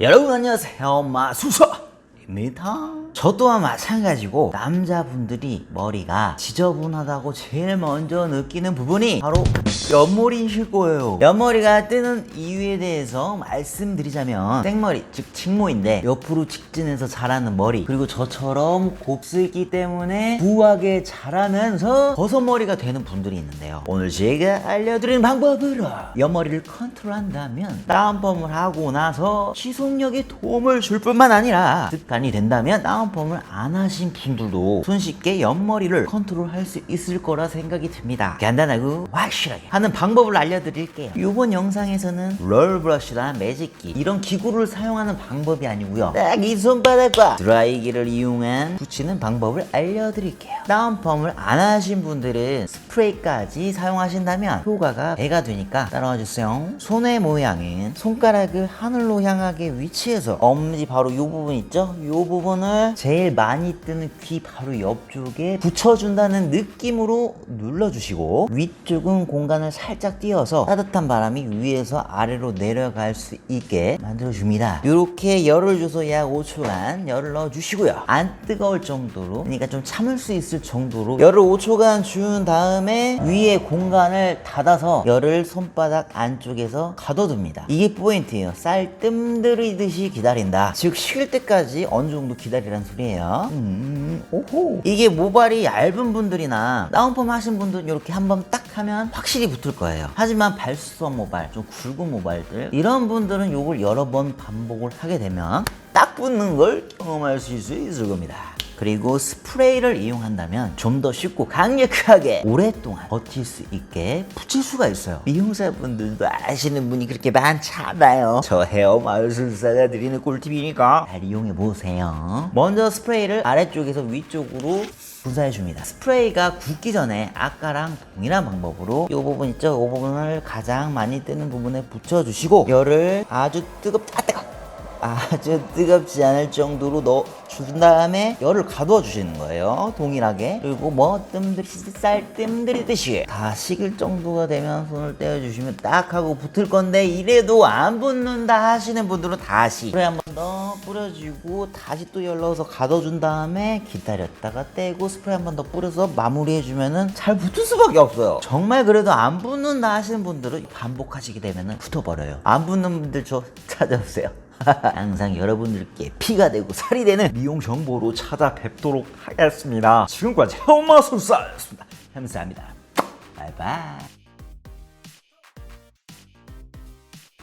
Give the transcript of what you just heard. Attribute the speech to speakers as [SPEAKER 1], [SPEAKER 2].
[SPEAKER 1] 여러분 안녕하세요. 마수사 입니다. 저 또한 마찬가지고 남자분들이 머리가 지저분하다고 제일 먼저 느끼는 부분이 바로 옆머리이실 거예요. 옆머리가 뜨는 이유에 대해서 말씀드리자면 생머리 즉 직모인데 옆으로 직진해서 자라는 머리 그리고 저처럼 곱슬기 때문에 부하게 자라면서 버섯머리가 되는 분들이 있는데요. 오늘 제가 알려드리는 방법으로 옆머리를 컨트롤한다면 다운펌을 하고 나서 지속력에 도움을 줄 뿐만 아니라 습관이 된다면 다운펌을 안 하신 분들도 손쉽게 옆머리를 컨트롤할 수 있을 거라 생각이 듭니다. 간단하고 확실하게 하는 방법을 알려드릴게요. 이번 영상에서는 롤 브러쉬나 매직기 이런 기구를 사용하는 방법이 아니고요. 딱 이 손바닥과 드라이기를 이용한 붙이는 방법을 알려드릴게요. 다운펌을 안 하신 분들은 스프레이까지 사용하신다면 효과가 배가 되니까 따라와 주세요. 손의 모양은 손가락을 하늘로 향하게 위치해서 엄지 바로 이 부분 있죠? 이 부분을 제일 많이 뜨는 귀 바로 옆쪽에 붙여준다는 느낌으로 눌러주시고 위쪽은 공간을 살짝 띄어서 따뜻한 바람이 위에서 아래로 내려갈 수 있게 만들어줍니다. 이렇게 열을 줘서 약 5초간 열을 넣어주시고요. 안 뜨거울 정도로 그러니까 좀 참을 수 있을 정도로 열을 5초간 준 다음에 위에 공간을 닫아서 열을 손바닥 안쪽에서 가둬둡니다. 이게 포인트예요. 쌀 뜸들이듯이 기다린다. 즉 식을 때까지 어느 정도 기다리란 소리예요. 음, 오호. 이게 모발이 얇은 분들이나 다운펌 하신 분들은 이렇게 한번 딱 하면 확실히 붙을 거예요. 하지만 발수성 모발 좀 굵은 모발들 이런 분들은 이걸 여러 번 반복을 하게 되면 딱 붙는 걸 경험하실 수 있을 겁니다 그리고 스프레이를 이용한다면 좀 더 쉽고 강력하게 오랫동안 버틸 수 있게 붙일 수가 있어요. 미용사분들도 아시는 분이 그렇게 많지 않아요. 저 헤어 마술사가 드리는 꿀팁이니까 잘 이용해 보세요. 먼저 스프레이를 아래쪽에서 위쪽으로 분사해 줍니다. 스프레이가 굳기 전에 아까랑 동일한 방법으로 이 부분 있죠? 이 부분을 가장 많이 뜨는 부분에 붙여주시고 열을 아주 뜨겁 아 뜨거 아주 뜨겁지 않을 정도로 넣어 준 다음에 열을 가두어 주시는 거예요. 동일하게. 그리고 뭐 뜸들이듯이 쌀 뜸들이듯이 다 식을 정도가 되면 손을 떼어 주시면 딱 하고 붙을 건데 이래도 안 붙는다 하시는 분들은 다시 스프레이 한번 더 뿌려주고 다시 또 열 넣어서 가둬준 다음에 기다렸다가 떼고 스프레이 한 번 더 뿌려서 마무리해 주면은 잘 붙을 수밖에 없어요. 정말 그래도 안 붙는다 하시는 분들은 반복하시게 되면은 붙어버려요. 안 붙는 분들 저 찾아오세요 항상 여러분들께 피가 되고 살이 되는 미용 정보로 찾아뵙도록 하겠습니다. 지금까지 헬마술사였습니다. 감사합니다. 바이바이.